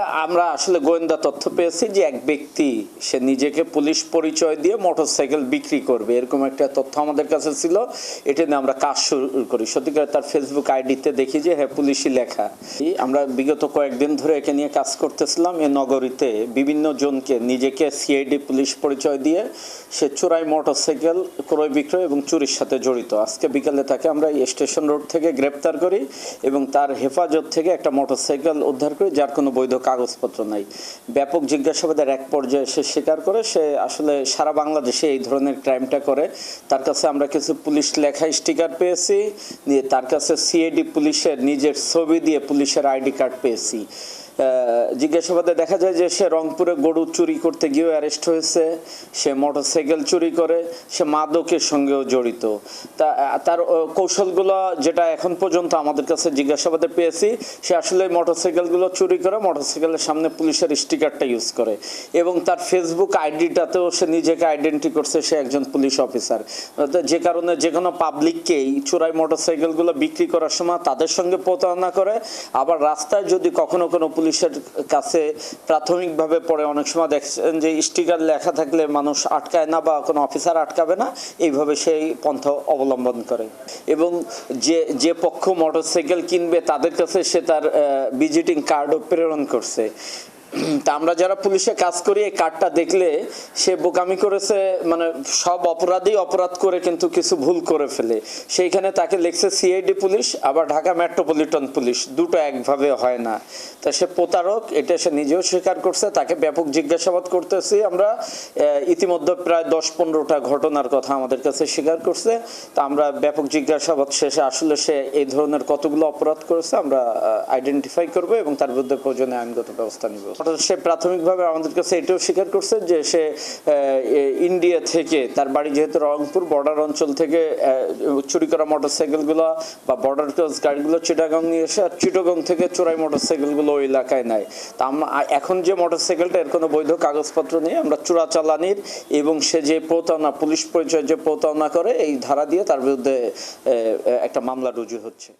এটা আমরা আসলে গোয়েন্দা তথ্য পেয়েছি যে এক ব্যক্তি, সে নিজেকে পুলিশ পরিচয় দিয়ে মোটরসাইকেল বিক্রি করবে। এরকম একটা তথ্য আমাদের কাছে ছিল। এটা নিয়ে আমরা কাজ শুরু করি। সত্যিকার তার ফেসবুক আইডিতে দেখি যে হ্যাঁ পুলিশি লেখা। আমরা বিগত কয়েকদিন ধরে একে নিয়ে কাজ করতেছিলাম। এ নগরীতে বিভিন্ন জনকে নিজেকে সিআইডি পুলিশ পরিচয় দিয়ে সে চোরাই মোটরসাইকেল ক্রয় বিক্রয় এবং চুরির সাথে জড়িত। আজকে বিকালে তাকে আমরা স্টেশন রোড থেকে গ্রেপ্তার করি এবং তার হেফাজত থেকে একটা মোটরসাইকেল উদ্ধার করি, যার কোনো বৈধ কাগজপত্র নাই। ব্যাপক জিজ্ঞাসাবাদের এক পর্যায়ে সে স্বীকার করে, সে আসলে সারা বাংলাদেশে এই ধরনের ক্রাইমটা করে। তার কাছে আমরা কিছু পুলিশ লেখা স্টিকার পেয়েছি তার কাছে সিএডি পুলিশের নিজের ছবি দিয়ে পুলিশের আইডি কার্ড পেয়েছি। জিজ্ঞাসাবাদে দেখা যায় যে সে রংপুরে গরু চুরি করতে গিয়েও অ্যারেস্ট হয়েছে, সে মোটরসাইকেল চুরি করে, সে মাদকের সঙ্গেও জড়িত। তা তার কৌশলগুলো যেটা এখন পর্যন্ত আমাদের কাছে জিজ্ঞাসাবাদে পেয়েছি, সে আসলে মোটরসাইকেলগুলো চুরি করে, মোটরসাইকেলের সামনে পুলিশের স্টিকারটা ইউজ করে এবং তার ফেসবুক আইডিটাতেও সে নিজেকে আইডেন্টি করছে, সে একজন পুলিশ অফিসার। যে কারণে যে কোনো পাবলিককেই চোরাই মোটরসাইকেলগুলো বিক্রি করার সময় তাদের সঙ্গে প্রতারণা করে, আবার রাস্তায় যদি কখনো কোনো পুলিশের কাছে প্রাথমিকভাবে পরে অনেক সময় দেখছেন যে স্টিকার লেখা থাকলে মানুষ আটকায় না বা কোনো অফিসার আটকাবে না। এইভাবে সেই পন্থা অবলম্বন করে। এবং যে যে পক্ষ মোটরসাইকেল কিনবে, তাদের কাছে সে তার ভিজিটিং কার্ডও প্রেরণ করছে। তা আমরা যারা পুলিশে কাজ করি, এই কার্ডটা দেখলে সে বোকামি করেছে মানে সব অপরাধী অপরাধ করে কিন্তু কিছু ভুল করে ফেলে। সেইখানে তাকে লিখছে সিআইডি পুলিশ, আবার ঢাকা মেট্রোপলিটন পুলিশ। দুটো একভাবে হয় না। তা সে প্রতারক, এটা সে নিজেও স্বীকার করছে, তাকে ব্যাপক জিজ্ঞাসাবাদ করতেছি আমরা। ইতিমধ্যে প্রায় দশ পনেরোটা ঘটনার কথা আমাদের কাছে স্বীকার করছে। তা আমরা ব্যাপক জিজ্ঞাসাবাদ শেষে আসলে সে এই ধরনের কতগুলো অপরাধ করেছে আমরা আইডেন্টিফাই করব এবং তার বিরুদ্ধে প্রয়োজনে আইনগত ব্যবস্থা নিব। সে প্রাথমিকভাবে আমাদের কাছে এটাও স্বীকার করছে যে সে ইন্ডিয়া থেকে তার বাড়ি যেহেতু রংপুর বর্ডার অঞ্চল থেকে চুরি করা মোটরসাইকেলগুলো বা বর্ডার ক্রস গাড়িগুলো চিটাগাং নিয়ে এসে, আর চিটাগাং থেকে চোরাই মোটরসাইকেলগুলো ওই এলাকায় নেয়। তা আমরা এখন যে মোটরসাইকেলটা এর কোনো বৈধ কাগজপত্র নেই। আমরা চোরা চালানির এবং সে যে প্রতারণা, পুলিশ পরিচয় যে প্রতারণা করে, এই ধারা দিয়ে তার বিরুদ্ধে একটা মামলা রুজু হচ্ছে।